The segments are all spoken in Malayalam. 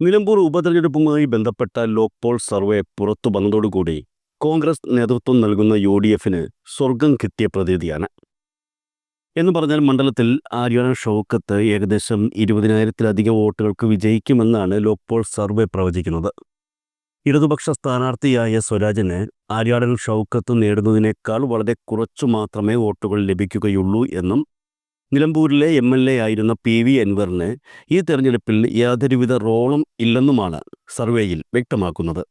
നിലമ്പൂർ ഉപതെരഞ്ഞെടുപ്പുമായി ബന്ധപ്പെട്ട ലോക് പോൾ സർവേ പുറത്തു വന്നതോടുകൂടി കോൺഗ്രസ് നേതൃത്വം നൽകുന്ന യു ഡി എഫിന് സ്വർഗം കിട്ടിയ പ്രതീതിയാണ്. എന്ന് പറഞ്ഞാൽ മണ്ഡലത്തിൽ ആര്യാന ഷൗക്കത്ത് ഏകദേശം ഇരുപതിനായിരത്തിലധികം വോട്ടുകൾക്ക് വിജയിക്കുമെന്നാണ് ലോക് പോൾ സർവേ പ്രവചിക്കുന്നത്. ഇടതുപക്ഷ സ്ഥാനാർത്ഥിയായ സ്വരാജിന് ആര്യാടൻ ഷൗക്കത്ത് നേടുന്നതിനേക്കാൾ വളരെ കുറച്ചു മാത്രമേ വോട്ടുകൾ ലഭിക്കുകയുള്ളൂ എന്നും നിലമ്പൂരിലെ എം എൽ എ ആയിരുന്ന പി വി അൻവറിന് ഈ തെരഞ്ഞെടുപ്പിൽ യാതൊരുവിധ റോളും ഇല്ലെന്നുമാണ് സർവേയിൽ വ്യക്തമാക്കുന്നത്.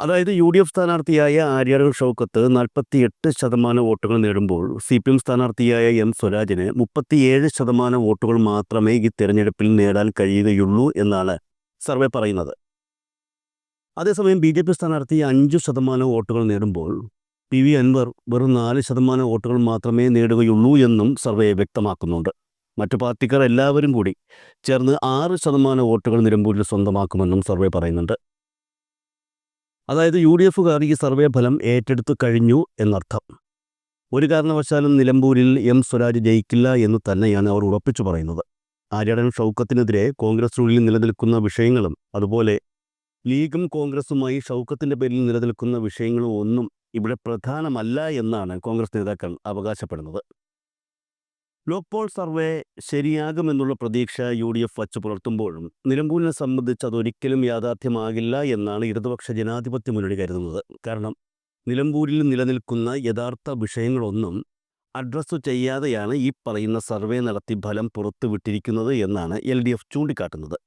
അതായത് യു ഡി എഫ് സ്ഥാനാർത്ഥിയായ ആര്യാടൻ ഷൗക്കത്ത് നാൽപ്പത്തിയെട്ട് ശതമാനം വോട്ടുകൾ നേടുമ്പോൾ സി പി എം സ്ഥാനാർത്ഥിയായ എം സ്വരാജിന് മുപ്പത്തിയേഴ് ശതമാനം വോട്ടുകൾ മാത്രമേ ഈ തെരഞ്ഞെടുപ്പിൽ നേടാൻ കഴിയുകയുള്ളൂ എന്നാണ് സർവേ പറയുന്നത്. അതേസമയം ബി ജെ പി സ്ഥാനാർത്ഥി അഞ്ചു ശതമാനം വോട്ടുകൾ നേടുമ്പോൾ പി വി അൻവർ വെറും നാല് ശതമാനം വോട്ടുകൾ മാത്രമേ നേടുകയുള്ളൂ എന്നും സർവേ വ്യക്തമാക്കുന്നുണ്ട്. മറ്റു പാർട്ടിക്കാർ എല്ലാവരും കൂടി ചേർന്ന് ആറ് ശതമാനം വോട്ടുകൾ നിലമ്പൂരിൽ സ്വന്തമാക്കുമെന്നും സർവേ പറയുന്നുണ്ട്. അതായത് യു ഡി എഫുകാർ ഈ സർവേ ഫലം ഏറ്റെടുത്തു കഴിഞ്ഞു എന്നർത്ഥം. ഒരു കാരണവശാലും നിലമ്പൂരിൽ എം സ്വരാജ് ജയിക്കില്ല എന്ന് തന്നെയാണ് അവർ ഉറപ്പിച്ചു പറയുന്നത്. ആര്യാടൻ ഷൗക്കത്തിനെതിരെ കോൺഗ്രസ് കോൺഗ്രസിനുള്ളിൽ നിലനിൽക്കുന്ന വിഷയങ്ങളും അതുപോലെ ലീഗും കോൺഗ്രസുമായി ഷൗക്കത്തിന്റെ പേരിൽ നിലനിൽക്കുന്ന വിഷയങ്ങളും ഒന്നും ഇവിടെ പ്രധാനമല്ല എന്നാണ് കോൺഗ്രസ് നേതാക്കൾ അവകാശപ്പെടുന്നത്. ലോക്പോൾ സർവേ ശരിയാകുമെന്നുള്ള പ്രതീക്ഷ യു ഡി എഫ് വച്ചു പുലർത്തുമ്പോഴും നിലമ്പൂരിനെ സംബന്ധിച്ച് അതൊരിക്കലും യാഥാർത്ഥ്യമാകില്ല എന്നാണ് ഇടതുപക്ഷ ജനാധിപത്യ മുന്നണി കരുതുന്നത്. കാരണം നിലമ്പൂരിൽ നിലനിൽക്കുന്ന യഥാർത്ഥ വിഷയങ്ങളൊന്നും അഡ്രസ്സ് ചെയ്യാതെയാണ് ഈ പറയുന്ന സർവേ നടത്തി ഫലം പുറത്തുവിട്ടിരിക്കുന്നത് എന്നാണ് എൽ ഡി എഫ് ചൂണ്ടിക്കാട്ടുന്നത്.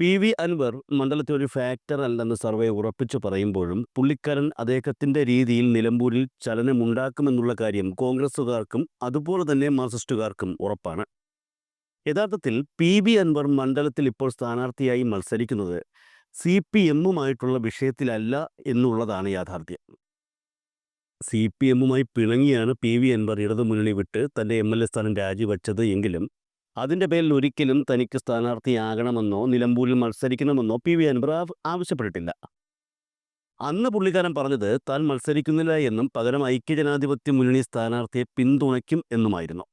പി വി അൻവർ മണ്ഡലത്തിൽ ഒരു ഫാക്ടർ അല്ലെന്ന് സർവേ ഉറപ്പിച്ചു പറയുമ്പോഴും പുള്ളിക്കാരൻ അദ്ദേഹത്തിന്റെ രീതിയിൽ നിലമ്പൂരിൽ ചലനമുണ്ടാക്കുമെന്നുള്ള കാര്യം കോൺഗ്രസുകാർക്കും അതുപോലെ തന്നെ മാർക്സിസ്റ്റുകാർക്കും ഉറപ്പാണ്. യഥാർത്ഥത്തിൽ പി വി അൻവർ മണ്ഡലത്തിൽ ഇപ്പോൾ സ്ഥാനാർത്ഥിയായി മത്സരിക്കുന്നത് സി പി എമ്മുമായിട്ടുള്ള വിഷയത്തിലല്ല എന്നുള്ളതാണ് യാഥാർത്ഥ്യം. സി പി എമ്മുമായി പിണങ്ങിയാണ് പി വി അൻവർ ഇടതുമുന്നണി വിട്ട് തന്റെ എം എൽ എ സ്ഥാനം രാജിവെച്ചത് എങ്കിലും അതിന്റെ പേരിൽ ഒരിക്കലും തനിക്ക് സ്ഥാനാർത്ഥിയാകണമെന്നോ നിലമ്പൂരിൽ മത്സരിക്കണമെന്നോ പി വി അൻവർ ആവ് ആവശ്യപ്പെട്ടിട്ടില്ല. അന്ന് പുള്ളിക്കാരൻ പറഞ്ഞത് താൻ മത്സരിക്കുന്നില്ല എന്നും പകരം ഐക്യജനാധിപത്യ മുന്നണി സ്ഥാനാർത്ഥിയെ പിന്തുണയ്ക്കും എന്നുമായിരുന്നു.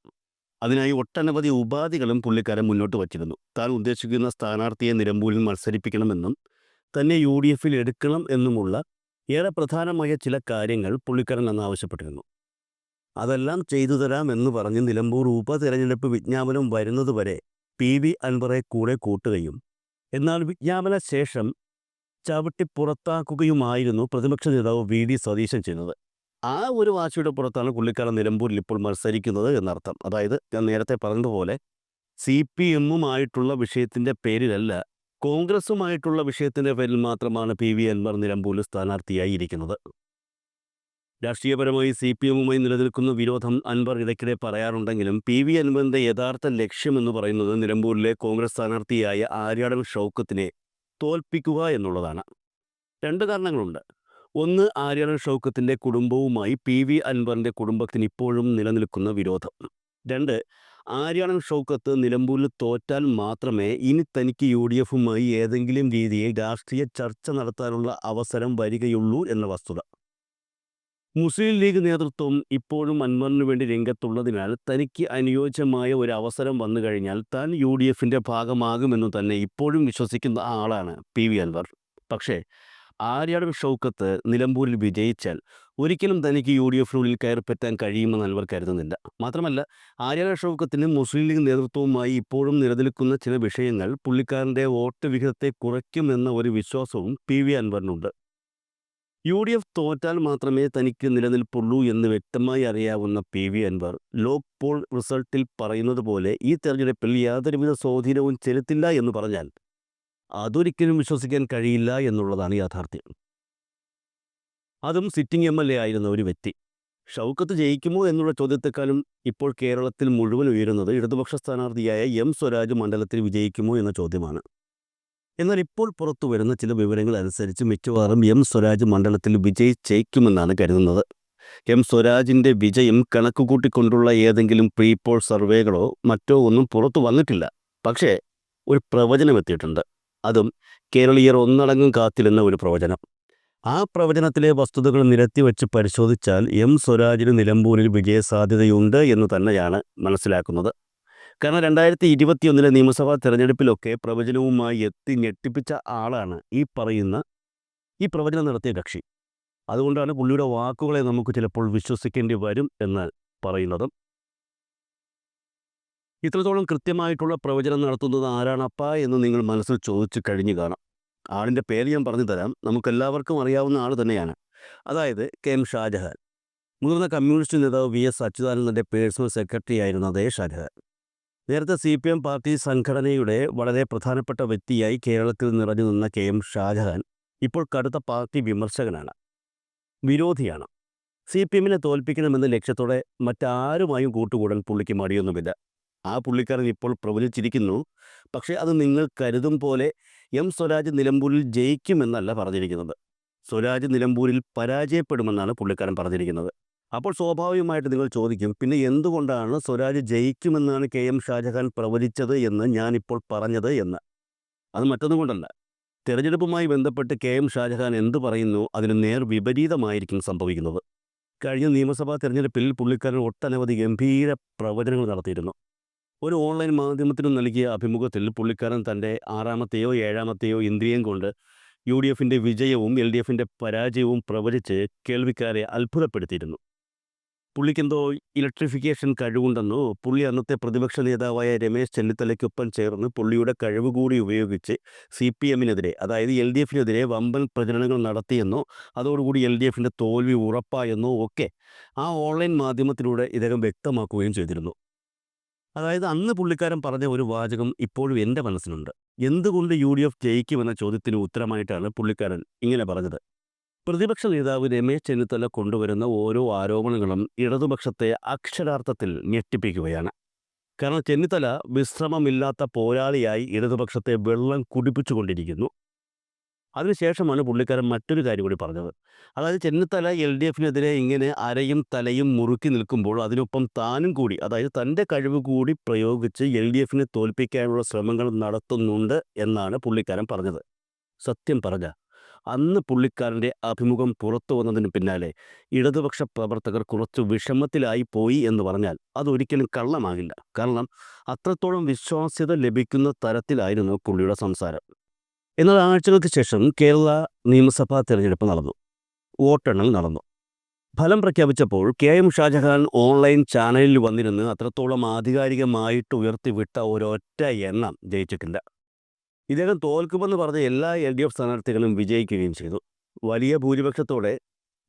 അതിനായി ഒട്ടനവധി ഉപാധികളും പുള്ളിക്കാരൻ മുന്നോട്ട് വച്ചിരുന്നു. താൻ ഉദ്ദേശിക്കുന്ന സ്ഥാനാർത്ഥിയെ നിലമ്പൂരിൽ മത്സരിപ്പിക്കണമെന്നും തന്നെ യു ഡി എഫിൽ എടുക്കണം എന്നുമുള്ള ഏറെ പ്രധാനമായ ചില കാര്യങ്ങൾ പുള്ളിക്കാരൻ അന്ന് ആവശ്യപ്പെട്ടിരുന്നു. അതെല്ലാം ചെയ്തു എന്ന് പറഞ്ഞ് നിലമ്പൂർ ഉപതെരഞ്ഞെടുപ്പ് വിജ്ഞാപനം വരുന്നതുവരെ പി വി അൻവറെ കൂടെ കൂട്ടുകയും. എന്നാൽ വിജ്ഞാപന ശേഷം ചവിട്ടി പുറത്താക്കുകയുമായിരുന്നു പ്രതിപക്ഷ നേതാവ് വി ഡി സതീശൻ ചെയ്യുന്നത്. ആ ഒരു വാശിയുടെ പുറത്താണ് പുള്ളിക്കാരൻ നിലമ്പൂരിൽ ഇപ്പോൾ മത്സരിക്കുന്നത് എന്നർത്ഥം. അതായത് ഞാൻ നേരത്തെ പറഞ്ഞതുപോലെ സി പി എമ്മുമായിട്ടുള്ള വിഷയത്തിന്റെ പേരിലല്ല കോൺഗ്രസുമായിട്ടുള്ള വിഷയത്തിന്റെ പേരിൽ മാത്രമാണ് പി വി അൻവർ നിലമ്പൂരിൽ സ്ഥാനാർത്ഥിയായി ഇരിക്കുന്നത്. രാഷ്ട്രീയപരമായി സി പി എമ്മുമായി നിലനിൽക്കുന്ന വിരോധം അൻവർ ഇടയ്ക്കിടെ പറയാറുണ്ടെങ്കിലും പി വി അൻവറിന്റെ യഥാർത്ഥ ലക്ഷ്യമെന്ന് പറയുന്നത് നിലമ്പൂരിലെ കോൺഗ്രസ് സ്ഥാനാർത്ഥിയായ ആര്യാടൻ ഷൗക്കത്തിനെ തോൽപ്പിക്കുക എന്നുള്ളതാണ്. രണ്ട് കാരണങ്ങളുണ്ട്. ഒന്ന് ആര്യാടൻ ഷൗക്കത്തിന്റെ കുടുംബവുമായി പി വി അൻവറിന്റെ കുടുംബത്തിന് ഇപ്പോഴും നിലനിൽക്കുന്ന വിരോധം. രണ്ട് ആര്യാടൻ ഷൗക്കത്ത് നിലമ്പൂരിൽ തോറ്റാൽ മാത്രമേ ഇനി തനിക്ക് യു ഡി എഫുമായി ഏതെങ്കിലും രീതിയിൽ രാഷ്ട്രീയ ചർച്ച നടത്താനുള്ള അവസരം വരികയുള്ളൂ എന്ന വസ്തുത. മുസ്ലിം ലീഗ് നേതൃത്വം ഇപ്പോഴും അൻവറിന് വേണ്ടി രംഗത്തുള്ളതിനാൽ തനിക്ക് അനുയോജ്യമായ ഒരു അവസരം വന്നു കഴിഞ്ഞാൽ താൻ യു ഡി എഫിന്റെ ഭാഗമാകുമെന്ന് തന്നെ ഇപ്പോഴും വിശ്വസിക്കുന്ന ആളാണ് പി വി അൻവർ. പക്ഷേ ആര്യാടൻ ഷൗക്കത്ത് നിലമ്പൂരിൽ വിജയിച്ചാൽ ഒരിക്കലും തനിക്ക് യു ഡി എഫിനുള്ളിൽ കയറിപ്പറ്റാൻ കഴിയുമെന്ന് അൻവർ കരുതുന്നില്ല. മാത്രമല്ല ആര്യാടൻ ഷൗക്കത്തിന് മുസ്ലിം ലീഗ് നേതൃത്വവുമായി ഇപ്പോഴും നിലനിൽക്കുന്ന ചില വിഷയങ്ങൾ പുള്ളിക്കാരന്റെ വോട്ട് വിഹിതത്തെ കുറയ്ക്കുമെന്ന ഒരു വിശ്വാസവും പി വി അൻവറിനുണ്ട്. യു ഡി എഫ് തോറ്റാൽ മാത്രമേ തനിക്ക് നിലനിൽപ്പുള്ളൂ എന്ന് വ്യക്തമായി അറിയാവുന്ന P V Anvar Lok poll റിസൾട്ടിൽ പറയുന്നത് പോലെ ഈ തെരഞ്ഞെടുപ്പിൽ യാതൊരുവിധ സ്വാധീനവും ചെലുത്തില്ല എന്ന് പറഞ്ഞാൽ അതൊരിക്കലും വിശ്വസിക്കാൻ കഴിയില്ല എന്നുള്ളതാണ് യാഥാർത്ഥ്യം. അതും സിറ്റിംഗ് എം എൽ എ ആയിരുന്ന ഒരു വ്യക്തി. ഷൗക്കത്ത് ജയിക്കുമോ എന്നുള്ള ചോദ്യത്തെക്കാളും ഇപ്പോൾ കേരളത്തിൽ മുഴുവൻ ഉയരുന്നത് ഇടതുപക്ഷ സ്ഥാനാർത്ഥിയായ എം സ്വരാജ് മണ്ഡലത്തിൽ വിജയിക്കുമോ എന്ന ചോദ്യമാണ്. എന്നാൽ ഇപ്പോൾ പുറത്തു വരുന്ന ചില വിവരങ്ങൾ അനുസരിച്ച് മിക്കവാറും എം. സ്വരാജ് മണ്ഡലത്തിൽ വിജയിച്ചേക്കുമെന്നാണ് കരുതുന്നത്. എം. സ്വരാജിന്റെ വിജയം കണക്കുകൂട്ടിക്കൊണ്ടുള്ള ഏതെങ്കിലും പ്രീപോൾ സർവേകളോ മറ്റോ ഒന്നും പുറത്തു വന്നിട്ടില്ല. പക്ഷേ ഒരു പ്രവചനം എത്തിയിട്ടുണ്ട്. അതും കേരളീയർ ഒന്നടങ്കം കാത്തിരുന്ന ഒരു പ്രവചനം. ആ പ്രവചനത്തിലെ വസ്തുതകൾ നിരത്തിവെച്ച് പരിശോധിച്ചാൽ എം. സ്വരാജിന് നിലമ്പൂരിൽ വിജയസാധ്യതയുണ്ട് എന്ന് തന്നെയാണ് മനസ്സിലാക്കുന്നത്. കാരണം രണ്ടായിരത്തി ഇരുപത്തി ഒന്നിലെ നിയമസഭാ തെരഞ്ഞെടുപ്പിലൊക്കെ പ്രവചനവുമായി എത്തി ഞെട്ടിപ്പിച്ച ആളാണ് ഈ പറയുന്ന ഈ പ്രവചനം നടത്തിയ കക്ഷി. അതുകൊണ്ടാണ് പുള്ളിയുടെ വാക്കുകളെ നമുക്ക് ചിലപ്പോൾ വിശ്വസിക്കേണ്ടി വരും എന്ന് പറയുന്നത്. ഇത്രത്തോളം കൃത്യമായിട്ടുള്ള പ്രവചനം നടത്തുന്നത് ആരാണപ്പ എന്ന് നിങ്ങൾ മനസ്സിൽ ചോദിച്ചു കഴിഞ്ഞു കാണാം. ആളിന്റെ പേര് ഞാൻ പറഞ്ഞു തരാം. നമുക്കെല്ലാവർക്കും അറിയാവുന്ന ആൾ തന്നെയാണ്. അതായത് കെ എം ഷാജഹാൻ. മുതിർന്ന കമ്മ്യൂണിസ്റ്റ് നേതാവ് വി എസ് അച്യുതാനന്ദന്റെ പേഴ്സണൽ സെക്രട്ടറി ആയിരുന്ന അതേ ഷാജഹാൻ. നേരത്തെ സി പി എം പാർട്ടി സംഘടനയുടെ വളരെ പ്രധാനപ്പെട്ട വ്യക്തിയായി കേരളത്തിൽ നിറഞ്ഞു നിന്ന കെ എം ഷാജഹാൻ ഇപ്പോൾ കടുത്ത പാർട്ടി വിമർശകനാണ്. വിരോധിയാണ്. സി പി എമ്മിനെ തോൽപ്പിക്കണമെന്ന ലക്ഷ്യത്തോടെ മറ്റാരുമായും കൂട്ടുകൂടാൻ പുള്ളിക്ക് മടിയൊന്നുമില്ല. ആ പുള്ളിക്കാരൻ ഇപ്പോൾ പ്രവചിച്ചിരിക്കുന്നു പക്ഷേ അത് നിങ്ങൾ കരുതും പോലെ എം സ്വരാജ് നിലമ്പൂരിൽ ജയിക്കുമെന്നല്ല പറഞ്ഞിരിക്കുന്നത്. സ്വരാജ് നിലമ്പൂരിൽ പരാജയപ്പെടുമെന്നാണ് പുള്ളിക്കാരൻ പറഞ്ഞിരിക്കുന്നത്. അപ്പോൾ സ്വാഭാവികമായിട്ട് നിങ്ങൾ ചോദിക്കും പിന്നെ എന്തുകൊണ്ടാണ് സ്വരാജ് ജയിക്കുമെന്നാണ് കെ എം ഷാജഹാൻ പ്രവചിച്ചത് എന്ന് ഞാനിപ്പോൾ പറഞ്ഞത് എന്ന്? അത് മറ്റൊന്നും കൊണ്ടല്ല. തെരഞ്ഞെടുപ്പുമായി ബന്ധപ്പെട്ട് കെ എം ഷാജഹാൻ എന്ത് പറയുന്നു അതിന് നേർ വിപരീതമായിരിക്കും സംഭവിക്കുന്നത്. കഴിഞ്ഞ നിയമസഭാ തിരഞ്ഞെടുപ്പിൽ പുള്ളിക്കാരൻ ഒട്ടനവധി ഗംഭീര പ്രവചനങ്ങൾ നടത്തിയിരുന്നു. ഒരു ഓൺലൈൻ മാധ്യമത്തിനും നൽകിയ അഭിമുഖത്തിൽ പുള്ളിക്കാരൻ തന്റെ ആറാമത്തെയോ ഏഴാമത്തെയോ ഇന്ദ്രിയം കൊണ്ട് യു ഡി എഫിന്റെ വിജയവും എൽ ഡി എഫിന്റെ പരാജയവും പ്രവചിച്ച് കേൾവിക്കാരെ അത്ഭുതപ്പെടുത്തിയിരുന്നു. പുള്ളിക്കെന്തോ ഇലക്ട്രിഫിക്കേഷൻ കഴിവുണ്ടെന്നോ പുള്ളി അന്നത്തെ പ്രതിപക്ഷ നേതാവായ രമേശ് ചെന്നിത്തലയ്ക്കൊപ്പം ചേർന്ന് പുള്ളിയുടെ കഴിവ് കൂടി ഉപയോഗിച്ച് സി പി എമ്മിനെതിരെ അതായത് എൽ ഡി എഫിനെതിരെ വമ്പൻ പ്രചരണങ്ങൾ നടത്തിയെന്നോ അതോടുകൂടി എൽ ഡി എഫിന്റെ തോൽവി ഉറപ്പായെന്നോ ഒക്കെ ആ ഓൺലൈൻ മാധ്യമത്തിലൂടെ ഇദ്ദേഹം വ്യക്തമാക്കുകയും ചെയ്തിരുന്നു. അതായത് അന്ന് പുള്ളിക്കാരൻ പറഞ്ഞ ഒരു വാചകം ഇപ്പോഴും എന്റെ മനസ്സിലുണ്ട്. എന്തുകൊണ്ട് യു ഡി എഫ് ജയിക്കുമെന്ന ചോദ്യത്തിന് ഉത്തരമായിട്ടാണ് പുള്ളിക്കാരൻ ഇങ്ങനെ പറഞ്ഞത്? പ്രതിപക്ഷ നേതാവ് രമേശ് ചെന്നിത്തല കൊണ്ടുവരുന്ന ഓരോ ആരോപണങ്ങളും ഇടതുപക്ഷത്തെ അക്ഷരാർത്ഥത്തിൽ ഞെട്ടിപ്പിക്കുകയാണ്. കാരണം ചെന്നിത്തല വിശ്രമമില്ലാത്ത പോരാളിയായി ഇടതുപക്ഷത്തെ വെള്ളം കുടിപ്പിച്ചുകൊണ്ടിരിക്കുന്നു. അതിനുശേഷമാണ് പുള്ളിക്കാരൻ മറ്റൊരു കാര്യം കൂടി പറഞ്ഞത്. അതായത് ചെന്നിത്തല എൽ ഡി എഫിനെതിരെ ഇങ്ങനെ അരയും തലയും മുറുക്കി നിൽക്കുമ്പോൾ അതിനൊപ്പം താനും കൂടി അതായത് തന്റെ കഴിവ് കൂടി പ്രയോഗിച്ച് എൽ ഡി എഫിനെ തോൽപ്പിക്കാനുള്ള ശ്രമങ്ങൾ നടത്തുന്നുണ്ട് എന്നാണ് പുള്ളിക്കാരൻ പറഞ്ഞത്. സത്യം പറഞ്ഞ. അന്ന് പുള്ളിക്കാരന്റെ അഭിമുഖം പുറത്തു വന്നതിന് പിന്നാലെ ഇടതുപക്ഷ പ്രവർത്തകർ കുറച്ച് വിഷമത്തിലായി പോയി എന്ന് പറഞ്ഞാൽ അതൊരിക്കലും കള്ളമാകില്ല. കാരണം അത്രത്തോളം വിശ്വാസ്യത ലഭിക്കുന്ന തരത്തിലായിരുന്നു പുള്ളിയുടെ സംസാരം. എന്നാൽ ആഴ്ചകൾക്ക് ശേഷം കേരള നിയമസഭാ തിരഞ്ഞെടുപ്പ് നടന്നു. വോട്ടെണ്ണൽ നടന്നു. ഫലം പ്രഖ്യാപിച്ചപ്പോൾ കെ എം ഷാജഹാൻ ഓൺലൈൻ ചാനലിൽ വന്നിരുന്ന് അത്രത്തോളം ആധികാരികമായിട്ട് ഉയർത്തിവിട്ട ഒരൊറ്റ എണ്ണം ജയിച്ചിട്ടില്ല. ഇദ്ദേഹം തോൽക്കുമെന്ന് പറഞ്ഞ എല്ലാ എൽ ഡി എഫ് സ്ഥാനാർത്ഥികളും വിജയിക്കുകയും ചെയ്തു. വലിയ ഭൂരിപക്ഷത്തോടെ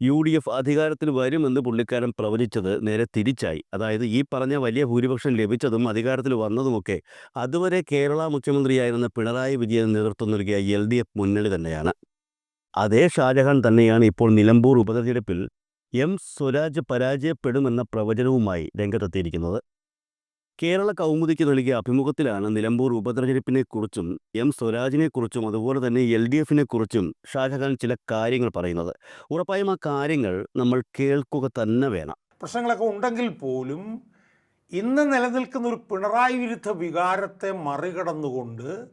യു ഡി എഫ് അധികാരത്തിൽ വരുമെന്ന് പുള്ളിക്കാരൻ പ്രവചിച്ചത് നേരെ തിരിച്ചായി. അതായത് ഈ പറഞ്ഞ വലിയ ഭൂരിപക്ഷം ലഭിച്ചതും അധികാരത്തിൽ വന്നതുമൊക്കെ അതുവരെ കേരള മുഖ്യമന്ത്രിയായിരുന്ന പിണറായി വിജയൻ നേതൃത്വം നൽകിയ എൽ ഡി എഫ് മുന്നണി തന്നെയാണ്. അതേ ഷാജഹാൻ തന്നെയാണ് ഇപ്പോൾ നിലമ്പൂർ ഉപതെരഞ്ഞെടുപ്പിൽ എം സ്വരാജ് പരാജയപ്പെടുമെന്ന പ്രവചനവുമായി രംഗത്തെത്തിയിരിക്കുന്നത്. കേരള കൗമുദിക്ക് നൽകിയ അഭിമുഖത്തിലാണ് നിലമ്പൂർ ഉപതെരഞ്ഞെടുപ്പിനെക്കുറിച്ചും എം സ്വരാജിനെക്കുറിച്ചും അതുപോലെ തന്നെ എൽ ഡി എഫിനെക്കുറിച്ചും ഷാജഹാൻ ചില കാര്യങ്ങൾ പറയുന്നത്. ഉറപ്പായും ആ കാര്യങ്ങൾ നമ്മൾ കേൾക്കുക തന്നെ വേണം. പ്രശ്നങ്ങളൊക്കെ ഉണ്ടെങ്കിൽ പോലും ഇന്ന് നിലനിൽക്കുന്ന ഒരു പിണറായി വിരുദ്ധ വികാരത്തെ മറികടന്നുകൊണ്ട്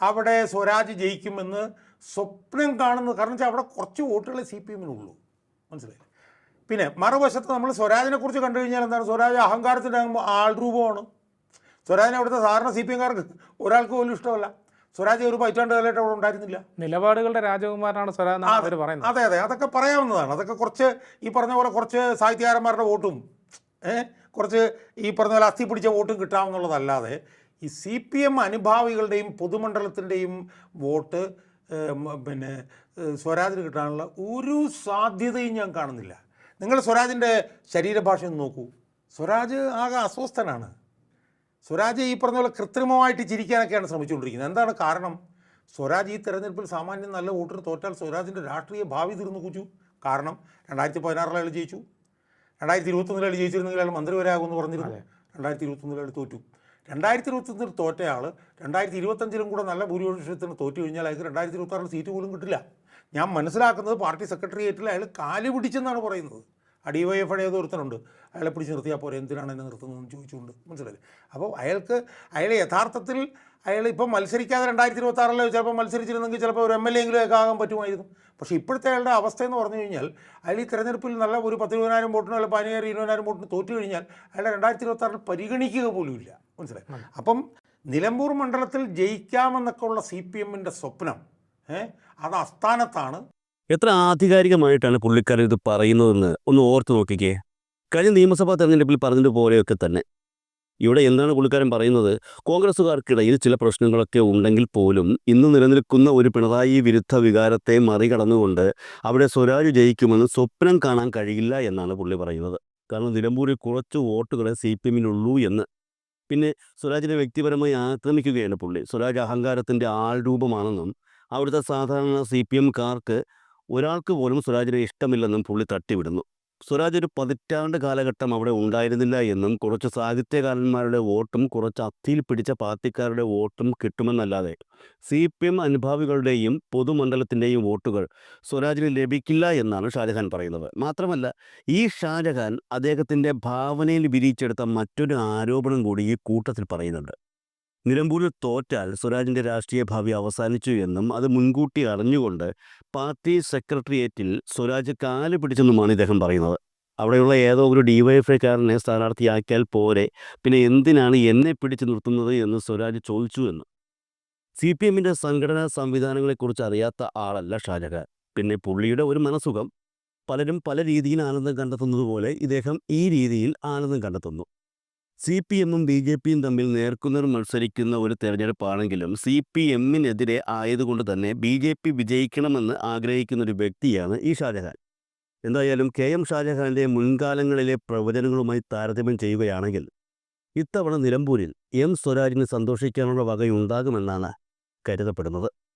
അവിടെ സ്വരാജ് ജയിക്കുമെന്ന് സ്വപ്നം കാണുന്നത്. കാരണം വെച്ചാൽ അവിടെ കുറച്ച് വോട്ടുകളെ സി പി എമ്മിനുള്ളൂ. മനസ്സിലായി പിന്നെ മറുവശത്ത് നമ്മൾ സ്വരാജിനെ കുറിച്ച് കണ്ടു കഴിഞ്ഞാൽ എന്താണ്? സ്വരാജ് അഹങ്കാരത്തിന്റെ ആൾ രൂപമാണ്. സ്വരാജിനെ അവിടുത്തെ സാധാരണ സി പി എംകാർക്ക് ഒരാൾക്ക് പോലും ഇഷ്ടമല്ല. സ്വരാജ് ഒരു പതിറ്റാണ്ട് കാലമായിട്ട് അവിടെ ഉണ്ടായിരുന്നില്ല. നിലപാടുകളുടെ രാജകുമാരനാണ് സ്വരാജ് പറയുന്നത്. അതെ അതെ. അതൊക്കെ പറയാവുന്നതാണ്. അതൊക്കെ കുറച്ച് ഈ പറഞ്ഞ പോലെ കുറച്ച് സാഹിത്യകാരന്മാരുടെ വോട്ടും ഏഹ് കുറച്ച് ഈ പറഞ്ഞ പോലെ അസ്ഥി പിടിച്ച വോട്ടും കിട്ടാമെന്നുള്ളതല്ലാതെ ഈ സി പി എം അനുഭാവികളുടെയും പൊതുമണ്ഡലത്തിന്റെയും വോട്ട് പിന്നെ സ്വരാജിന് കിട്ടാനുള്ള ഒരു സാധ്യതയും ഞാൻ കാണുന്നില്ല. നിങ്ങൾ സ്വരാജിന്റെ ശരീരഭാഷ ഒന്ന് നോക്കൂ. സ്വരാജ് ആകെ അസ്വസ്ഥനാണ്. സ്വരാജ് ഈ പറഞ്ഞ പോലെ കൃത്രിമമായിട്ട് ചിരിക്കാനൊക്കെയാണ് ശ്രമിച്ചുകൊണ്ടിരിക്കുന്നത്. എന്താണ് കാരണം? സ്വരാജ് ഈ തെരഞ്ഞെടുപ്പിൽ സാമാന്യം നല്ല വോട്ടിന് തോറ്റാൽ സ്വരാജിന്റെ രാഷ്ട്രീയ ഭാവി തീർന്നു കുച്ചു. കാരണം രണ്ടായിരത്തി പതിനാറിൽ അയാൾ ജയിച്ചു. രണ്ടായിരത്തി ഇരുപത്തൊന്നിൽ അയാൾ ജയിച്ചിരുന്നെങ്കിൽ അയാൾ മന്ത്രി വരാകുമെന്ന് പറഞ്ഞിരുന്നു. രണ്ടായിരത്തി ഇരുപത്തൊന്നിൽ അയാൾ തോറ്റു. രണ്ടായിരത്തി ഇരുപത്തൊന്നിൽ തോറ്റയാൾ രണ്ടായിരത്തി ഇരുപത്തഞ്ചിലും കൂടെ നല്ല ഭൂരിപക്ഷത്തിന് തോറ്റു കഴിഞ്ഞാൽ അയാൾക്ക് രണ്ടായിരത്തി ഇരുപത്താറിൽ സീറ്റ് പോലും കിട്ടില്ല. ഞാൻ മനസ്സിലാക്കുന്നത് പാർട്ടി സെക്രട്ടേറിയറ്റിൽ അയാൾ കാൽ പിടിച്ചെന്നാണ് പറയുന്നത്. ആ ഡി വൈ എഫ് ഏതോ ഒരുത്തനുണ്ട്. അയാളെ പിടിച്ച് നിർത്തിയാൽ പോരെ എന്തിനാണ് എന്നെ നിർത്തുന്നതെന്ന് ചോദിച്ചുകൊണ്ട് മനസ്സിലായി. അപ്പോൾ അയാൾക്ക് അയാൾ യഥാർത്ഥത്തിൽ അയാൾ ഇപ്പം മത്സരിക്കാതെ രണ്ടായിരത്തി ഇരുപത്തി ആറിൽ ചിലപ്പോൾ മത്സരിച്ചിരുന്നെങ്കിൽ ചിലപ്പോൾ ഒരു എം എൽ എ എങ്കിലും ഒക്കെ ആകാൻ പറ്റുമായിരുന്നു. പക്ഷേ ഇപ്പോഴത്തെ അയാളുടെ അവസ്ഥ എന്ന് പറഞ്ഞു കഴിഞ്ഞാൽ അയാൾ ഈ തെരഞ്ഞെടുപ്പിൽ നല്ല ഒരു പത്ത് ഇരുപതിനായിരം വോട്ടിനോ അല്ലെങ്കിൽ പതിനായിരം ഇരുപതിനായിരം വോട്ടിന് തോറ്റു കഴിഞ്ഞാൽ അയാളെ രണ്ടായിരത്തി ഇരുപത്തി ആറിൽ പരിഗണിക്കുക ഇല്ല. മനസ്സിലായി? അപ്പം നിലമ്പൂർ മണ്ഡലത്തിൽ ജയിക്കാമെന്നൊക്കെ ഉള്ള സി പി എമ്മിന്റെ സ്വപ്നം അത് അസ്ഥാനത്താണ് എത്ര ആധികാരികമായിട്ടാണ് പുള്ളിക്കാരൻ ഇത് പറയുന്നതെന്ന് ഒന്ന് ഓർത്ത് നോക്കിക്കേ. കഴിഞ്ഞ നിയമസഭാ തെരഞ്ഞെടുപ്പിൽ പറഞ്ഞതുപോലെയൊക്കെ തന്നെ. ഇവിടെ എന്താണ് പുള്ളിക്കാരൻ പറയുന്നത്? കോൺഗ്രസ്സുകാർക്കിടയിൽ ചില പ്രശ്നങ്ങളൊക്കെ ഉണ്ടെങ്കിൽ പോലും ഇന്ന് നിലനിൽക്കുന്ന ഒരു പിണറായി വിരുദ്ധ വികാരത്തെ മറികടന്നുകൊണ്ട് അവിടെ സ്വരാജ് ജയിക്കുമെന്ന് സ്വപ്നം കാണാൻ കഴിയില്ല എന്നാണ് പുള്ളി പറയുന്നത്. കാരണം നിലമ്പൂരിൽ കുറച്ച് വോട്ടുകളെ സി പി എമ്മിനുള്ളൂ എന്ന്. പിന്നെ സ്വരാജിനെ വ്യക്തിപരമായി ആക്രമിക്കുകയാണ് പുള്ളി. സ്വരാജ് അഹങ്കാരത്തിന്റെ ആൾരൂപമാണെന്നും അവിടുത്തെ സാധാരണ സി പി എംകാർക്ക് ഒരാൾക്ക് പോലും സ്വരാജിനെ ഇഷ്ടമില്ലെന്നും പുള്ളി തട്ടിവിടുന്നു. സ്വരാജ് ഒരു പതിറ്റാണ്ട് കാലഘട്ടം അവിടെ ഉണ്ടായിരുന്നില്ല എന്നും കുറച്ച് സാഹിത്യകാരന്മാരുടെ വോട്ടും കുറച്ച് അത്തിയിൽ പിടിച്ച പാർട്ടിക്കാരുടെ വോട്ടും കിട്ടുമെന്നല്ലാതെ സി പി എം അനുഭാവികളുടെയും പൊതുമണ്ഡലത്തിന്റെയും വോട്ടുകൾ സ്വരാജിന് ലഭിക്കില്ല എന്നാണ് ഷാജഹാൻ പറയുന്നത്. മാത്രമല്ല ഈ ഷാജഹാൻ അദ്ദേഹത്തിന്റെ ഭാവനയിൽ വിരിച്ചെടുത്ത മറ്റൊരു ആരോപണം കൂടി ഈ കൂട്ടത്തിൽ പറയുന്നുണ്ട്. നിലമ്പൂരിൽ തോറ്റാൽ സ്വരാജിന്റെ രാഷ്ട്രീയ ഭാവി അവസാനിച്ചു എന്നും അത് മുൻകൂട്ടി അറിഞ്ഞുകൊണ്ട് പാർട്ടി സെക്രട്ടേറിയറ്റിൽ സ്വരാജ് കാൽ പിടിച്ചെന്നുമാണ് ഇദ്ദേഹം പറയുന്നത്. അവിടെയുള്ള ഏതോ ഒരു ഡിവൈഎഫ്ഐക്കാരനെ സ്ഥാനാർത്ഥിയാക്കിയാൽ പോരെ പിന്നെ എന്തിനാണ് എന്നെ പിടിച്ചു നിർത്തുന്നത് എന്ന് സ്വരാജ് ചോദിച്ചു എന്ന്. സി പി എമ്മിന്റെ സംഘടനാ സംവിധാനങ്ങളെക്കുറിച്ച് അറിയാത്ത ആളല്ല ഷാജഹാൻ. പിന്നെ പുള്ളിയുടെ ഒരു മനസുഖം പലരും പല രീതിയിൽ ആനന്ദം കണ്ടെത്തുന്നത് പോലെ ഇദ്ദേഹം ഈ രീതിയിൽ ആനന്ദം കണ്ടെത്തുന്നു. സി പി എമ്മും ബി ജെ പിയും തമ്മിൽ നേർക്കുനേർ മത്സരിക്കുന്ന ഒരു തെരഞ്ഞെടുപ്പാണെങ്കിലും സി പി എമ്മിനെതിരെ ആയതുകൊണ്ട് തന്നെ ബി ജെ പി വിജയിക്കണമെന്ന് ആഗ്രഹിക്കുന്ന ഒരു വ്യക്തിയാണ് ഈ ഷാജഹാൻ. എന്തായാലും കെ എം ഷാജഹാന്റെ മുൻകാലങ്ങളിലെ പ്രവചനങ്ങളുമായി താരതമ്യം ചെയ്യുകയാണെങ്കിൽ ഇത്തവണ നിലമ്പൂരിൽ എം സ്വരാജിന് സന്തോഷിക്കാനുള്ള വകയുണ്ടാകുമെന്നാണ് കരുതപ്പെടുന്നത്.